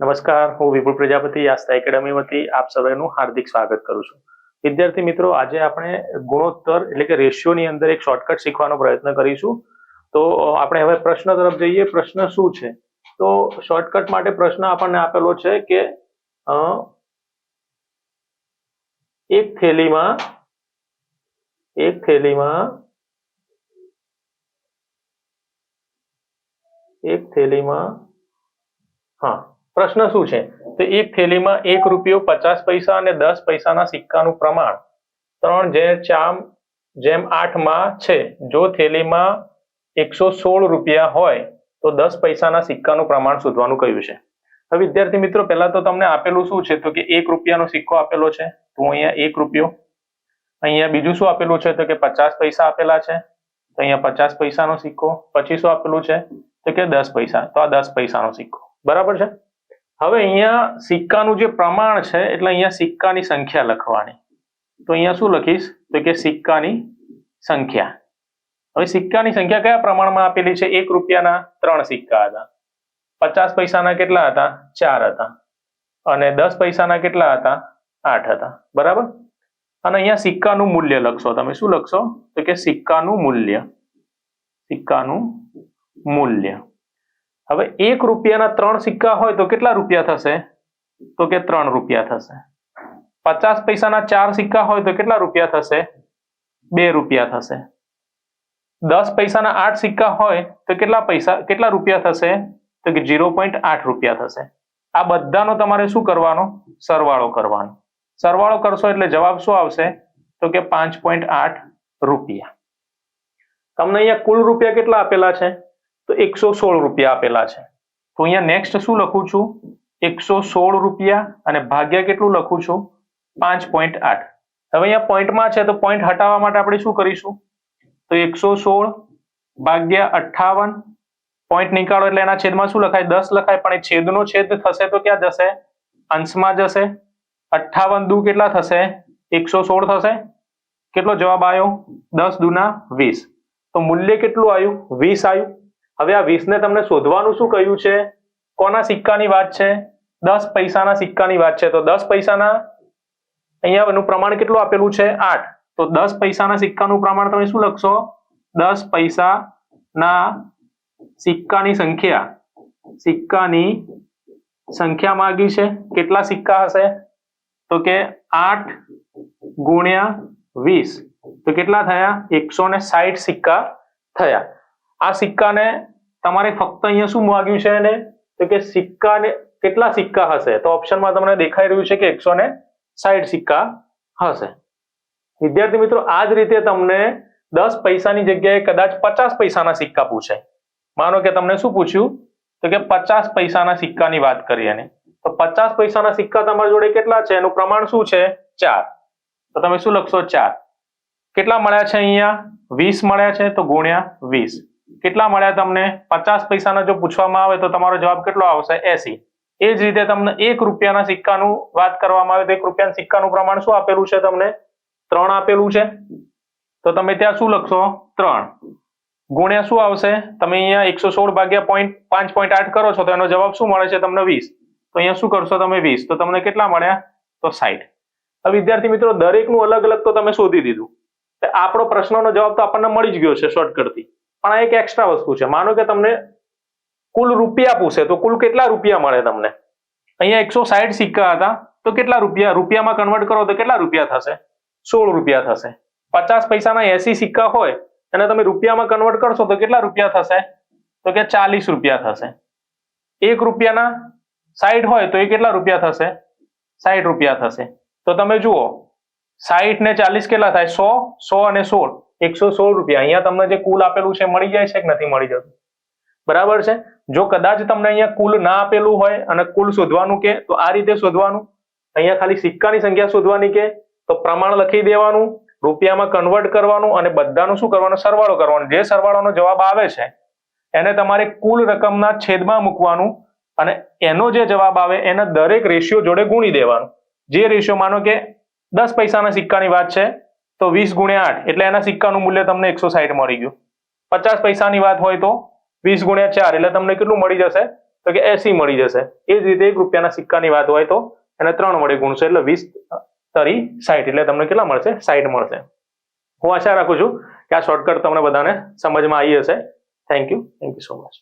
નમસ્કાર, હું વિપુલ પ્રજાપતિ આસ્થા એકેડમી વતી આપ સર્વેનું હાર્દિક સ્વાગત કરું છું. વિદ્યાર્થી મિત્રો, આજે આપણે ગુણોત્તર એટલે કે રેશિયોની અંદર એક શોર્ટકટ શીખવાનો પ્રયત્ન કરીશું. તો આપણે હવે પ્રશ્ન તરફ જઈએ. પ્રશ્ન શું છે? તો શોર્ટકટ માટે પ્રશ્ન આપણને આપેલો છે કે એક થેલીમાં એક થેલીમાં એક થેલીમાં, હા પ્રશ્ન શું છે? તો એક થેલીમાં એક રૂપિયો પચાસ પૈસા અને દસ પૈસાના સિક્કાનું પ્રમાણ. ત્રણ જેમ ચામ જેમ આઠમાં છે. જો થેલીમાં એકસો સોળ રૂપિયા હોય, તો દસ પૈસાના સિક્કાનું પ્રમાણ શોધવાનું કહ્યું છે? હવે વિદ્યાર્થી મિત્રો, પહેલા તો તમને આપેલું શું છે? તો કે એક રૂપિયાનો સિક્કો આપેલો છે. તો અહીંયા એક રૂપિયો. અહીંયા બીજું શું આપેલું છે? તો કે પચાસ પૈસા આપેલા છે. તો અહીંયા પચાસ પૈસાનો સિક્કો. પછી શું આપેલું છે? તો કે દસ પૈસા. તો આ દસ પૈસાનો સિક્કો. બરાબર છે? હવે અહીંયા સિક્કાનું જે પ્રમાણ છે, એટલે અહીંયા સિક્કાની સંખ્યા લખવાની. તો અહીંયા શું લખીશ? તો કે સિક્કાની સંખ્યા. હવે સિક્કાની સંખ્યા કયા પ્રમાણમાં આપેલી છે? એક રૂપિયાના ત્રણ સિક્કા હતા. પચાસ પૈસાના કેટલા હતા? ચાર હતા. અને દસ પૈસાના કેટલા હતા? આઠ હતા. બરાબર? અને અહીંયા સિક્કાનું મૂલ્ય લખશો તમે. શું લખશો? તો કે સિક્કાનું મૂલ્ય. સિક્કાનું મૂલ્ય. હવે એક રૂપિયાના ત્રણ સિક્કા હોય તો કેટલા રૂપિયા થશે? તો કે ત્રણ રૂપિયા થશે. પચાસ પૈસાના ચાર સિક્કા હોય તો કેટલા રૂપિયા થશે? બે રૂપિયા થશે. દસ પૈસાના આઠ સિક્કા હોય તો કેટલા પૈસા, કેટલા રૂપિયા થશે? તો કે ઝીરો પોઈન્ટ આઠ રૂપિયા થશે. આ બધાનો તમારે શું કરવાનો? સરવાળો કરવાનો. સરવાળો કરશો એટલે જવાબ શું આવશે? તો કે પાંચ પોઈન્ટ આઠ રૂપિયા. તમને અહીંયા કુલ રૂપિયા કેટલા આપેલા છે? તો એકસો સોળ રૂપિયા આપેલા છે. તો અહીંયા નેક્સ્ટ શું લખું છું? એકસો સોળ રૂપિયા અને ભાગ્યા કેટલું લખું છું? પાંચ પોઈન્ટ આઠ. હવે અહીંયા પોઈન્ટમાં છે તો પોઈન્ટ હટાવવા માટે આપણે શું કરીશું? તો એકસો સોળ ભાગ્યા અઠ્ઠાવન પોઈન્ટ નીકાળો એટલે એના છેદમાં શું લખાય? દસ લખાય, પણ એ છેદનો છેદ થશે તો ક્યાં જશે? અંશમાં જશે. અઠ્ઠાવન દુ કેટલા થશે? એકસો સોળ થશે. કેટલો જવાબ આવ્યો? દસ દુના વીસ. તો મૂલ્ય કેટલું આવ્યું? વીસ આવ્યું. હવે આ વીસ ને તમને શોધવાનું શું કહ્યું છે? કોના સિક્કાની વાત છે? દસ પૈસાના સિક્કાની વાત છે. તો દસ પૈસાના અહીંયા એનું પ્રમાણ કેટલું આપેલું છે? આઠ. તો દસ પૈસાના સિક્કાનું પ્રમાણ તમે શું લખશો? દસ પૈસાના સિક્કાની સંખ્યા. સિક્કાની સંખ્યા માંગી છે. કેટલા સિક્કા હશે? તો કે આઠ ગુણ્યા વીસ. તો કેટલા થયા? એકસો ને સાહીઠ સિક્કા થયા. આ સિક્કાને તમારે ફક્ત અહીંયા શું માગ્યું છે એને? તો કે સિક્કાને કેટલા સિક્કા હશે? તો ઓપ્શનમાં તમને દેખાઈ રહ્યું છે કે એકસો ને સિક્કા હશે. વિદ્યાર્થી મિત્રો, આ જ રીતે તમને દસ પૈસાની જગ્યાએ કદાચ પચાસ પૈસાના સિક્કા પૂછાય માનો કે તમને શું પૂછ્યું? તો કે પચાસ પૈસાના સિક્કાની વાત કરીએ ને તો પચાસ પૈસાના સિક્કા તમારી જોડે કેટલા છે? એનું પ્રમાણ શું છે? ચાર. તો તમે શું લખશો? ચાર. કેટલા મળ્યા છે અહીંયા? વીસ મળ્યા છે, તો ગુણ્યા વીસ. કેટલા મળ્યા તમને? પચાસ પૈસાના જો પૂછવામાં આવે તો તમારો જવાબ કેટલો આવશે? એસી. એ જ રીતે તમને એક રૂપિયાના સિક્કાનું વાત કરવામાં આવે તો એક રૂપિયાના સિક્કાનું પ્રમાણ શું આપેલું છે તમને? ત્રણ આપેલું છે. તો તમે ત્યાં શું લખશો? ત્રણ. ગુણ્યા શું આવશે? તમે અહીંયા એકસો સોળ ભાગ્યા પોઈન્ટ પાંચ પોઈન્ટ આઠ કરો છો તો એનો જવાબ શું મળે છે તમને? વીસ. તો અહીંયા શું કરશો તમે? વીસ. તો તમને કેટલા મળ્યા? તો સાઈઠ. હવે વિદ્યાર્થી મિત્રો, દરેકનું અલગ અલગ તો તમે શોધી દીધું. આપણો પ્રશ્નનો જવાબ તો આપણને મળી જ ગયો છે શોર્ટકટથી. પણ આ એક એક્સ્ટ્રા વસ્તુ છે. માનો કે તમને કુલ રૂપિયા પૂછે, તો કુલ કેટલા રૂપિયા મળે તમને? અહીંયા એકસો સાઠ સિક્કા હતા, તો કેટલા રૂપિયા? રૂપિયામાં કન્વર્ટ કરો તો કેટલા રૂપિયા થશે? સોળ રૂપિયા થશે. પચાસ પૈસાના એસી સિક્કા હોય, અને તમે રૂપિયામાં કન્વર્ટ કરશો તો કેટલા રૂપિયા થશે? તો કે ચાલીસ રૂપિયા થશે. એક રૂપિયાના સાઈઠ હોય તો એ કેટલા રૂપિયા થશે? સાઈઠ રૂપિયા થશે. તો તમે જુઓ, સાઈઠ ને ચાલીસ કેટલા થાય? સો સો અને સોળ. એકસો સોળ રૂપિયા. અહીંયા તમને જે કુલ આપેલું છે મળી જાય છે કે નથી મળી જતું? બરાબર છે? જો કદાચ તમને અહીંયા કુલ ના આપેલું હોય અને કુલ શોધવાનું કે, તો આ રીતે શોધવાનું. અહીંયા ખાલી સિક્કાની સંખ્યા શોધવાની કે, તો પ્રમાણ લખી દેવાનું, રૂપિયામાં કન્વર્ટ કરવાનું અને બધાનું શું કરવાનું? સરવાળો કરવાનો. જે સરવાળાનો જવાબ આવે છે, એને તમારે કુલ રકમના છેદમાં મૂકવાનું અને એનો જે જવાબ આવે, એને દરેક રેશિયો જોડે ગુણી દેવાનું. જે રેશિયો માનો કે દસ પૈસાના સિક્કાની વાત છે તો વીસ ગુણ્યા આઠ, એટલે એના સિક્કાનું મૂલ્ય તમને એકસો સાઠ મળી ગયું. પચાસ પૈસાની વાત હોય તો વીસ ગુણ્યા ચાર, એટલે તમને કેટલું મળી જશે? તો કે એસી મળી જશે. એ જ રીતે એક રૂપિયાના સિક્કાની વાત હોય તો એને ત્રણ વડે ગુણશો, એટલે વીસ તરી સાઠ એટલે તમને કેટલા મળશે? સાહીઠ મળશે. હું આશા રાખું છું કે આ શોર્ટકટ તમને બધાને સમજમાં આવી હશે. Thank you thank you so much